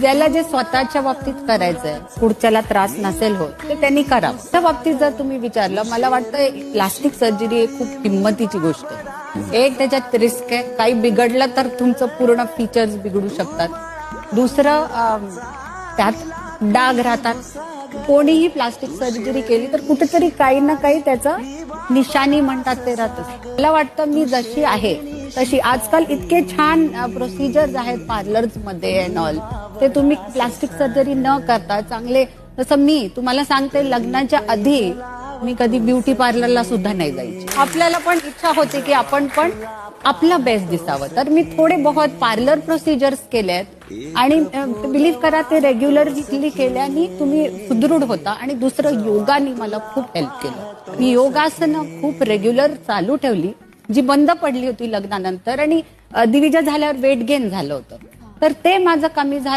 ज्याला जे स्वतःच्या बाबतीत करायचंय पुढच्याला त्रास नसेल होत ते त्यांनी करावं त्या बाबतीत जर तुम्ही विचारलं मला वाटतं प्लास्टिक सर्जरी ही खूप किंमतीची गोष्ट आहे. एक त्याच्यात रिस्क आहे. काही बिघडलं तर तुमचं पूर्ण फीचर्स बिघडू शकतात. दुसरं त्यात डाग राहतात. कोणीही प्लास्टिक सर्जरी केली तर कुठेतरी काही ना काही त्याचं निशाणी म्हणतात ते राहतच. मला वाटतं मी जशी आहे तशी आजकाल इतके छान प्रोसिजर्स आहेत पार्लर्समध्ये अँड ऑल ते तुम्ही प्लास्टिक सर्जरी न करता चांगले जसं मी तुम्हाला सांगते लग्नाच्या आधी मी कधी ब्युटी पार्लरला सुद्धा नाही जायची. आपल्याला पण इच्छा होते की आपण पण आपला बेस्ट दिसावं. तर मी थोडे बहुत पार्लर प्रोसिजर्स केले आहेत आणि बिलीव्ह करा ते रेग्युलरली केल्याने तुम्ही सुदृढ होता आणि दुसरं योगाने मला खूप हेल्प केलं. मी योगासनं खूप रेग्युलर चालू ठेवली. जी बंद पडली होती लग्नानंतर आणि दिविजा झाल्यावर वेट गेन झालं होतं. तर ते माझं कमी झालं.